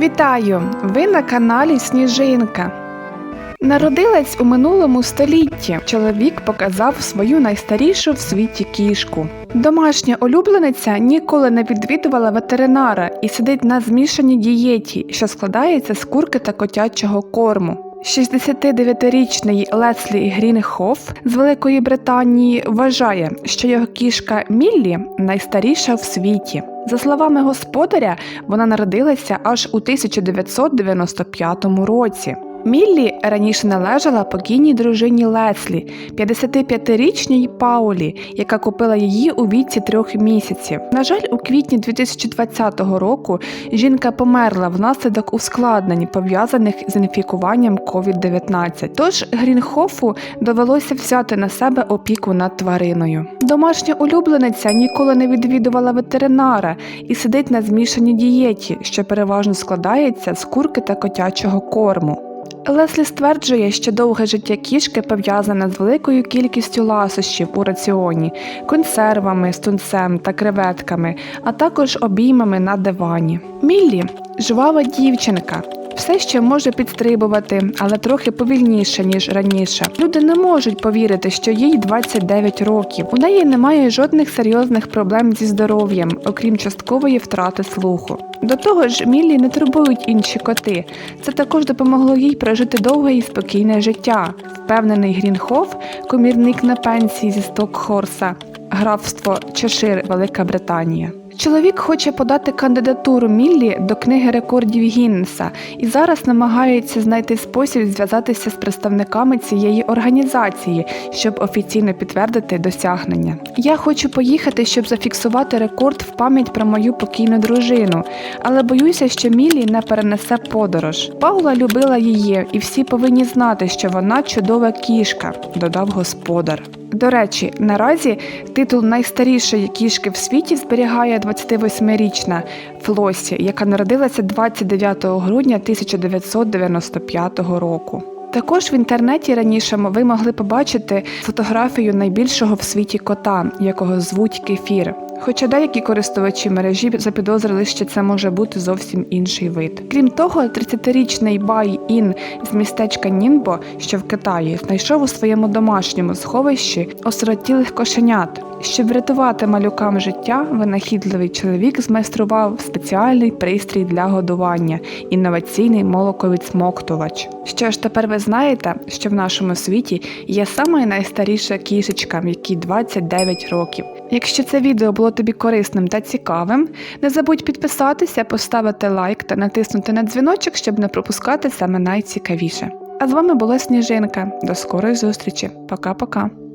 Вітаю! Ви на каналі Сніжинка. Народилась у минулому столітті. Чоловік показав свою найстарішу в світі кішку. Домашня улюблениця ніколи не відвідувала ветеринара і сидить на змішаній дієті, що складається з курки та котячого корму. 69-річний Леслі Грінхоф з Великої Британії вважає, що його кішка Міллі найстаріша в світі. За словами господаря, вона народилася аж у 1995 році. Міллі раніше належала покійній дружині Леслі, 55-річній Паулі, яка купила її у віці трьох місяців. На жаль, у квітні 2020 року жінка померла внаслідок ускладнень, пов'язаних з інфікуванням COVID-19. Тож Грінхофу довелося взяти на себе опіку над твариною. Домашня улюблениця ніколи не відвідувала ветеринара і сидить на змішаній дієті, що переважно складається з курки та котячого корму. Леслі стверджує, що довге життя кішки пов'язане з великою кількістю ласощів у раціоні, консервами, стунцем та креветками, а також обіймами на дивані. Міллі жвава дівчинка. Все ще може підстрибувати, але трохи повільніше, ніж раніше. Люди не можуть повірити, що їй 29 років. У неї немає жодних серйозних проблем зі здоров'ям, окрім часткової втрати слуху. До того ж, Міллі не турбують інші коти. Це також допомогло їй прожити довге і спокійне життя. Впевнений Грінхоф, комірник на пенсії зі Стокхорса, графство Чешир, Велика Британія. Чоловік хоче подати кандидатуру Міллі до книги рекордів Гіннеса і зараз намагається знайти спосіб зв'язатися з представниками цієї організації, щоб офіційно підтвердити досягнення. Я хочу поїхати, щоб зафіксувати рекорд в пам'ять про мою покійну дружину, але боюся, що Міллі не перенесе подорож. Паула любила її, і всі повинні знати, що вона чудова кішка, додав господар. До речі, наразі титул найстарішої кішки в світі зберігає 28-річна Флосі, яка народилася 29 грудня 1995 року. Також в інтернеті раніше ви могли побачити фотографію найбільшого в світі кота, якого звуть кефір. Хоча деякі користувачі мережі запідозрили, що це може бути зовсім інший вид. Крім того, 30-річний Бай Ін з містечка Нінбо, що в Китаї, знайшов у своєму домашньому сховищі осиротілих кошенят. Щоб врятувати малюкам життя, винахідливий чоловік змайстрував спеціальний пристрій для годування інноваційний молоковідсмоктувач. Що ж тепер ви знаєте, що в нашому світі є найстаріша кішечка, якій 29 років. Якщо це відео було тобі корисним та цікавим, не забудь підписатися, поставити лайк та натиснути на дзвіночок, щоб не пропускати саме найцікавіше. А з вами була Сніжинка. До скорої зустрічі. Пока-пока.